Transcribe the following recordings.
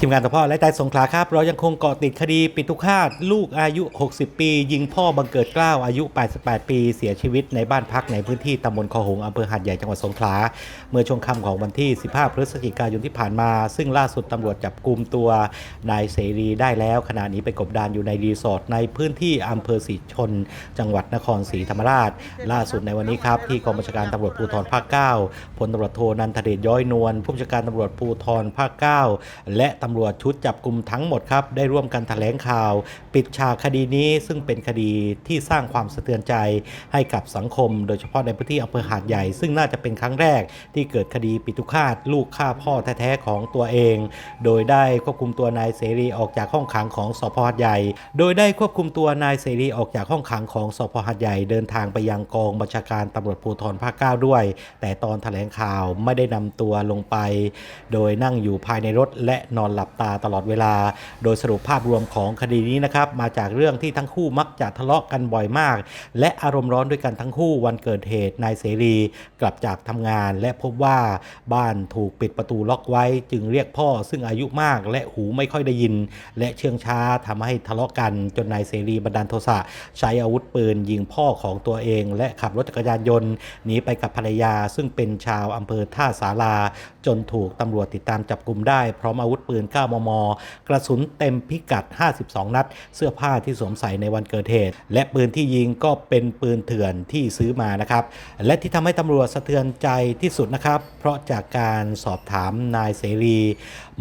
ทีมงานต่อพ่อและใจสงขลาครับ เรายังคงเกาะติดคดีปิตุฆาตลูกอายุ 60 ปี ยิงพ่อบังเกิดเกล้าวอายุ 88 ปี เสียชีวิตในบ้านพักในพื้นที่ตำบลคอหงอำเภอหาดใหญ่จังหวัดสงขลา เมื่อช่วงค่ำของวันที่ 15 พฤศจิกายนที่ผ่านมา ซึ่งล่าสุดตำรวจจับกลุ่มตัวนายเสรีได้แล้วขณะนี้ไปกบดานอยู่ในรีสอร์ทในพื้นที่อำเภอศรีชน จังหวัดนครศรีธรรมราช ล่าสุดในวันนี้ครับที่กองบัญชาการตำรวจภูธรภาค 9พลตำรวจโทนันทเดชย้อยนวลผู้บัญชาการตำรวจภูธรภาค 9 และตำรวจชุดจับกลุ่มทั้งหมดครับ ได้ร่วมกันแถลงข่าว ปิดฉากคดีนี้ซึ่งเป็นคดีที่สร้างความสะเทือนใจให้กับสังคม โดยเฉพาะในพื้นที่อำเภอหาดใหญ่ ซึ่งน่าจะเป็นครั้งแรกที่เกิดคดีปิตุฆาตลูกฆ่าพ่อแท้ๆของตัวเอง โดยได้ควบคุมตัวนายเสรีออกจากห้องขังของสพหาดใหญ่ โดยได้ควบคุมตัวนายเสรีออกจากห้องขังของสพหาดใหญ่เดินทางไปยังกองบัญชาการตำรวจภูธรภาค9ด้วย แต่ตอนแถลงข่าวไม่ได้นำตัวลงไป โดยนั่งอยู่ภายในรถและนอนหลับตาตลอดเวลา โดยสรุปภาพรวมของคดีนี้นะครับมาจากเรื่องที่ทั้งคู่มักจะทะเลาะกันบ่อยมาก และอารมณ์ร้อนด้วยกันทั้งคู่วันเกิดเหตุนายเสรี กลับจากทำงาน และพบว่าบ้านถูกปิดประตูล็อกไว้ จึงเรียกพ่อซึ่งอายุมาก และหูไม่ค่อยได้ยิน และเชื่องช้าทำให้ทะเลาะกันจนนายเสรีบันดาลโทสะใช้อาวุธปืนยิงพ่อของตัวเอง และขับรถจักรยานยนต์หนีไปกับภรรยา ซึ่งเป็นชาวอำเภอท่าสาราจนถูกตำรวจติดตามจับกลุ่มได้พร้อมอาวุธปืน9 มม กระสุนเต็มพิกัด 52 นัด เสื้อผ้าที่สวมใส่ในวันเกิดเหตุ และปืนที่ยิงก็เป็นปืนเถื่อนที่ซื้อมานะครับ และที่ทำให้ตำรวจสะเทือนใจที่สุดนะครับ เพราะจากการสอบถามนายเสรี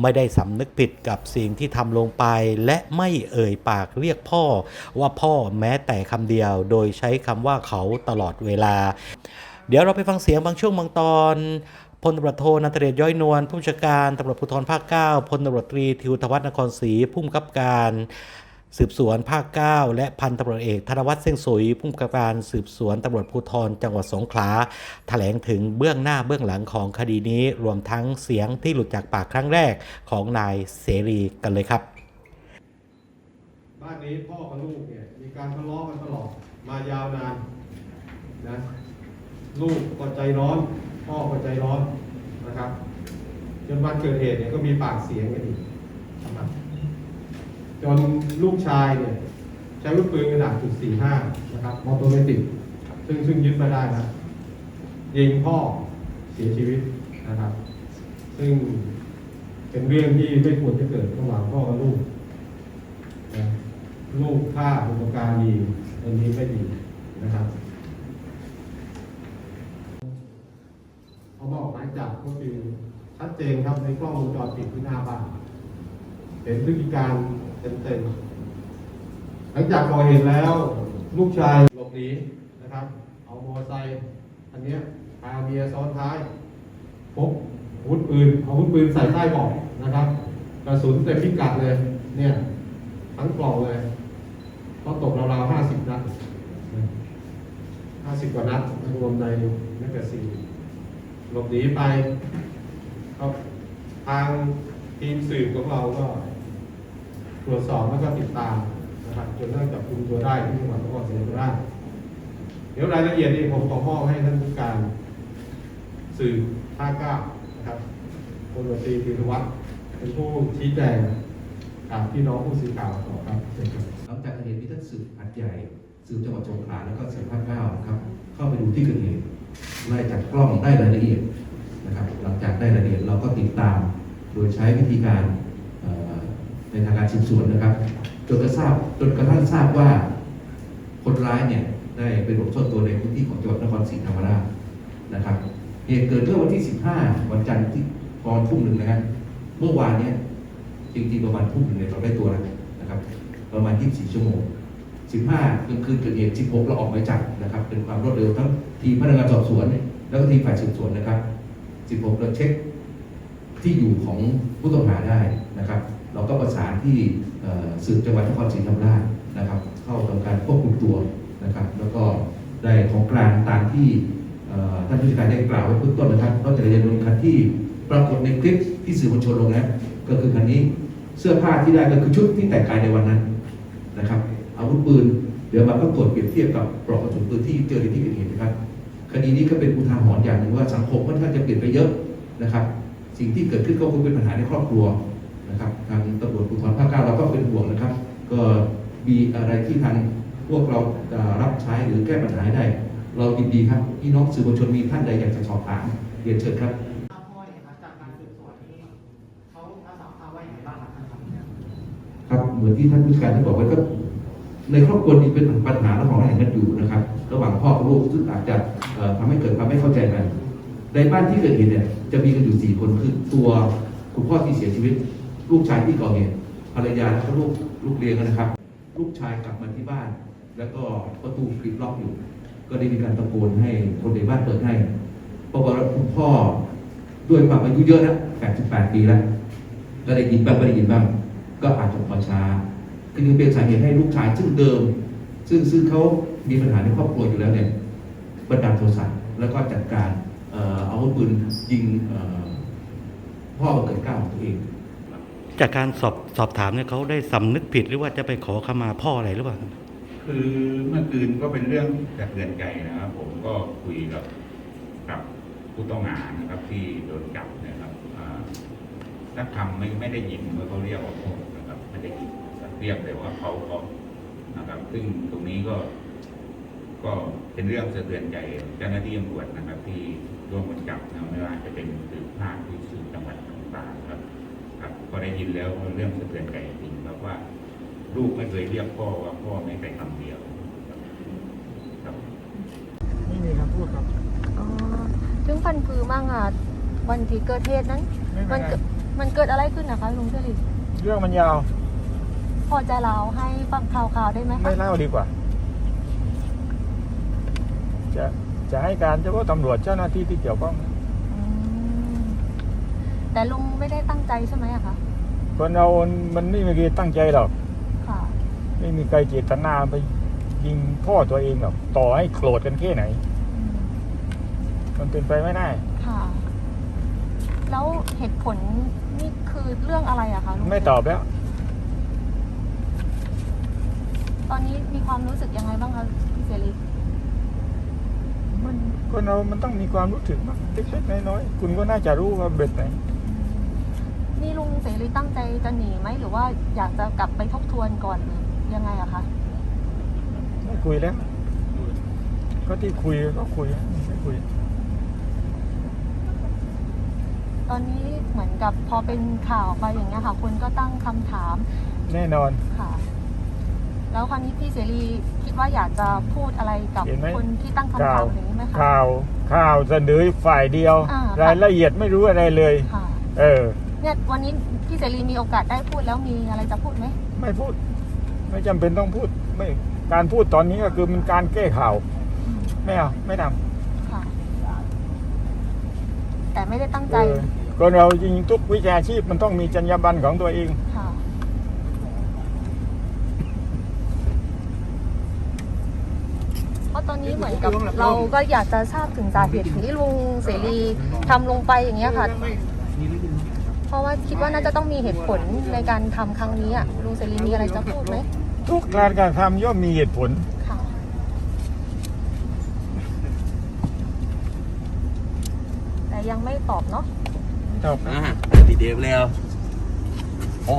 ไม่ได้สำนึกผิดกับสิ่งที่ทำลงไป และไม่เอ่ยปากเรียกพ่อ ว่าพ่อแม้แต่คำเดียว โดยใช้คำว่าเขาตลอดเวลา เดี๋ยวเราไปฟังเสียงบางช่วงบางตอน พลตำรวจโทนันทเดชย้อยนวลผู้บัญชาการตำรวจภูธรภาค 9พลตำรวจตรีทิวทวัฒนครศรีผู้กำกับการสืบสวนภาค 9 และพันตำรวจเอกธนวัฒน์เส้งสุยผู้กำกับการสืบสวนตำรวจภูธรจังหวัดสงขลาแถลงถึงเบื้องหน้าเบื้องหลังของคดีนี้รวมทั้งเสียงที่หลุดจากปากครั้งแรกของนายเสรีกันเลยครับ บ้านนี้พ่อกับลูกเนี่ยมีการทะเลาะกันตลอดมายาวนานนะลูกก็ใจร้อน พ่อก็ใจร้อนนะครับ จนวันเกิดเหตุเนี่ยก็มีปากเสียงกันอีกนะครับจนลูกชายเนี่ยใช้ลูกปืนขนาดจุดสี่ห้านะครับมอโตเมติกซึ่งซึ่งยึดมาได้นะยิงพ่อเสียชีวิตนะครับ ซึ่งเป็นเรื่องที่ไม่ควรจะเกิดระหว่างพ่อกับลูกลูกฆ่าบุปการีอันนี้ไม่ดีนะครับเขากหมายจับก็คือชัดเจนครับในกล้องวงจรปิดที่หน้าบ้านเห็นพฤติการเต็มๆหลังจากก่อเหตุแล้ว ลูกชายหลบหนีนะครับ เอามอเตอร์ไซค์อันนี้พาเมียซ้อนท้ายพกอาวุธปืนเอาอาวุธปืนใส่ใต้เบาะนะครับกระสุนเต็มพิกัดเลย เนี่ย ทั้งกล่องเลยก็ตกราวๆห้าสิบนัดห้าสิบกว่านัดรวมในแมกกาซีน หลบหนีไปก็ทางทีมสืบของเราก็ ตรวจสอบแล้วก็ติดตามนะครับจนได้จับกลุมตัวได้ที่จังหวัดนครศรีธรรมราชเดี๋ยวรายละเอียดนี่ผมขอมอบให้ท่านผู้การสืบภาคเก้านะครับพลตำรวจตรีธีรวัฒน์เป็นผู้ชี้แจงกับพี่น้องผู้สื่อข่าวต่อครับเชิญครับหลังจากเกิดเหตุมีทั้งสืบหัดใหญ่สืบจังหวัดสงขลาแล้วก็สืบภาคเก้านะครับ เข้าไปดูที่เกิดเหตุ ไล่จากกล้องได้รายละเอียดนะครับหลังจากได้รายละเอียดเราก็ติดตาม โดยใช้วิธีการในทางการสืบสวนนะครับจนกระทราบจนกระทั่งทราบว่าคนร้ายเนี่ยได้ไปหลบซ่อนตัวในพื้นที่ของจังหวัดนครศรีธรรมราชนะครับเหตุเกิดเมื่อวันที่ 15 วันจันทร์ที่ตอนทุ่มหนึ่งนะครับเมื่อวานเนี่ยจริงๆประมาณทุ่มหนึ่งเนี่ยเราได้ตัวแล้วนะครับ ประมาณ 24 ชั่วโมง 15กลางคืนเกิดเหตุ 16 เราออกหมายจับนะครับ เป็นความรวดเร็วทั้งทีมพนักงานสอบสวน แล้วก็ทีมฝ่ายสืบสวนนะครับ 16 เราเช็คที่อยู่ของผู้ต้องหาได้นะครับ เราก็ประสานที่สืบจังหวัดนครศรีธรรมราชนะครับ เข้าทำการควบคุมตัวนะครับ แล้วก็ได้ของกลางตามที่ท่านผู้จัดการได้กล่าวไว้เบื้องต้นนะครับรถจักรยานยนต์คันที่ปรากฏในคลิปที่สื่อมวลชนลงนะก็คือคันนี้เสื้อผ้าที่ได้ก็คือชุดที่แต่งกายในวันนั้นนะครับ อาวุธปืน เดี๋ยวมาก็ตรวจเปรียบเทียบกับปลอกกระสุนปืนที่เจอในที่เกิดเหตุนะครับ คดีนี้ก็เป็นอุทาหรณ์อย่างหนึ่งว่าสังคมค่อนข้างจะเปลี่ยนไปเยอะนะครับ สิ่งที่เกิดขึ้นก็คงเป็นปัญหาในครอบครัวนะครับ ทางตำรวจภูธรภาคเก้าเราก็เป็นห่วงนะครับ ก็มีอะไรที่ทางพวกเราจะรับใช้หรือแก้ปัญหาให้ได้ เรายินดีครับพี่น้องสื่อมวลชนมีท่านใดอยากจะสอบถามเรียนเชิญครับถ้าพ่อเนี่ยครับจากการสืบสวนนี้เขาอาสาพาว่าอย่างไรบ้างครับท่านครับครับเหมือนที่ท่านผู้การได้บอกไว้ก็ ในครอบครัวนี้เป็นปัญหาระหองระแหงกันอยู่นะครับ ระหว่างพ่อกับลูกซึ่งอาจจะเอ่อทำให้เกิดความไม่เข้าใจกัน ในบ้านที่เกิดเหตุเนี่ยจะมีกันอยู่สี่คนคือตัวคุณพ่อที่เสียชีวิต ลูกชายที่ก่อเหตุภรรยาและก็ลูกลูกเลี้ยงนะครับ ลูกชายกลับมาที่บ้าน แล้วก็ประตูปิดล็อกอยู่ ก็ได้มีการตะโกนให้คนในบ้านเปิดให้ปรากฏว่าคุณพ่อด้วยความอายุเยอะแล้ว88ปีแล้ว ก็ได้ยินบ้างไม่ได้ยินบ้าง ก็อาจจะพอช้า จึงเป็นสาเหตุให้ลูกชายซึ่งเดิม ซึ่งซึ่งเขามีปัญหาในครอบครัวอยู่แล้วเนี่ยบันดาลโทสะแล้วก็จัดการเอ่อเอาอาวุธปืนยิงเอ่อพ่อบังเกิดเกล้าของตัวเอง จากการสอบสอบถามเนี่ยเขาได้สำนึกผิดหรือว่าจะไปขอขมาพ่ออะไรหรือเปล่าคือเมื่อคืนก็เป็นเรื่องสะเทือนใจนะครับ ผมก็คุยกับกับผู้ต้องหานะครับที่โดนจับเนะครับอ่าถ้าคำไม่ไม่ได้ยินเมื่อเขาเรียกว่าพ่อ เรียกแต่ว่าเขาเขานะครับ ซึ่งตรงนี้ก็ ก็เป็นเรื่องสะเทือนใจเจ้าหน้าที่ตำรวจนะครับ ที่ร่วมกันจับนะไม่ว่าจะเป็นสืบภาคที่สืบจังหวัดต่างๆครับ ครับก็ได้ยินแล้วเรื่องสะเทือนใจจริงครับว่า ลูกไม่เคยเรียกพ่อว่าพ่อไม่แต่คำเดียวครับครับไม่มีคำพูดครับอ๋อซึ่งพันคือมั่งอะวันที่เกิดเหตุนั้นไม่เป็มันนไรเกิดมันเกิดอะไรขึ้นนะคะลุงเฉลิมเรื่องมันยาว พอจะเล่าให้ฟังข่าวๆได้ไหมคะไม่เล่าดีกว่า จะจะให้การเฉพาะตำรวจเจ้าหน้าที่ที่เกี่ยวข้อง อืมแต่ลุงไม่ได้ตั้งใจใช่ไหมอะคะคนเรามันไม่มีใครตั้งใจหรอก ค่ะ ไม่มีใครเจตนาไปยิงพ่อตัวเองหรอก ต่อให้โกรธกันแค่ไหน อืมมันเป็นไปไม่ได้ ค่ะ แล้วเหตุผลนี่คือเรื่องอะไรอะคะลุงไม่ตอบแล้ว ตอนนี้มีความรู้สึกยังไงบ้างคะพี่เสรีมันคนเรามันต้องมีความรู้สึกมางเล็กๆน้อยๆคุณก็น่าจะรู้ว่าเบ็ดไหนนี่ลุงเสรีตั้งใจจะหนีไหมหรือว่าอยากจะกลับไปทบทวนก่อนหรือยังไงอะคะไม่คุยแล้ว ก็ที่คุยก็คุยไม่คุย ตอนนี้เหมือนกับพอเป็นข่าวไปอย่างเงี้ยค่ะคนก็ตั้งคำถาม แน่นอนค่ะ แล้วคราวนี้พี่เสรีคิดว่าอยากจะพูดอะไรกับเห็นไหม คนที่ตั้งคำข่าถาวมอย่างนี้ไหมคะ ข่าวข่าวเสนอฝ่ายเดียว อ่ารายละเอียดไม่รู้อะไรเลย ค่ะเออ เนี่ยวันนี้พี่เสรีมีโอกาสได้พูดแล้วมีอะไรจะพูดไหมไม่พูด ไม่จำเป็นต้องพูดไม่การพูดตอนนี้ก็คือมันการแก้ข่าวอืมไม่เอาไม่ทค่ะ แต่ไม่ได้ตั้งำใจเออคนเราจริงทุกวิชาชีพมันต้องมีจรรยาบรรณของตัวเอง ค่ะ เพราะ ตอนนี้เหมือนกับเราก็อยากจะทราบถึงสาเหตุที่ลุงเสรีทำลงไปอย่างเงี้ยค่ะ เพราะว่าคิดว่าน่าจะต้องมีเหตุผลในการทำครั้งนี้อะลุงเสรีมีอะไรจะพูดไหมทุกการการทำย่อมมีเหตุผลค่ะแต่ยังไม่ตอบเนาะครับอ่าดีเดฟแล้วโอ้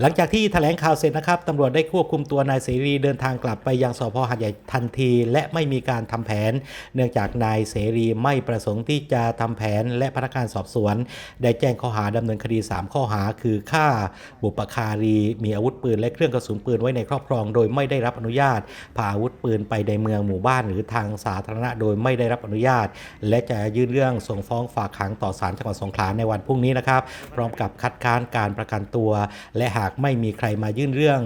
หลังจากที่แถลงข่าวเสร็จนะครับตำรวจได้ควบคุมตัวนายเสรีเดินทางกลับไปยังสพหัดใหญ่ทันที และไม่มีการทำแผน เนื่องจากนายเสรีไม่ประสงค์ที่จะทำแผน และพนักงานสอบสวน ได้แจ้งข้อหาดำเนินคดี 3 ข้อหา คือฆ่าบุปการี มีอาวุธปืน และเครื่องกระสุนปืนไว้ในครอบครอง โดยไม่ได้รับอนุญาตพาอาวุธปืนไปในเมืองหมู่บ้าน หรือทางสาธารณะโดยไม่ได้รับอนุญาต และจะยื่นเรื่องส่งฟ้องฝากขังต่อศาลจังหวัดสงขลาในวันพรุ่งนี้นะครับพร้อมกับคัดค้านการประกันตัว และหาากไม่มีใครมายื่นเรื่อง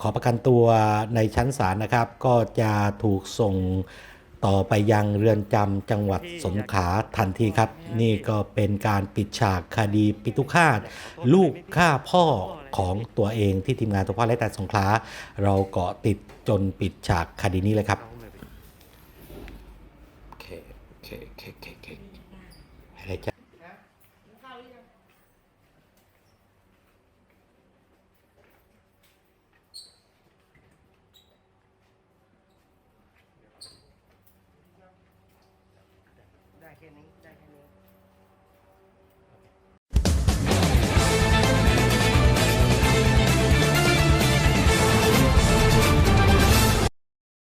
ขอประกันตัวในชั้นศาลนะครับ ก็จะถูกส่งต่อไปยังเรือนจำจังหวัดสงขลาทันทีครับ นี่ก็เป็นการปิดฉากคดีปิตุคาต ลูกฆ่าพ่อของตัวเองที่ทีมงานตัวพ่อและแต่สงขลาเราเกาะติดจนปิดฉากคดีนี้เลยครับโอเคโอเคโอเคโอเคโอเค อะไรจ๊ะ ได้แค่ นี้ได้แค่นี้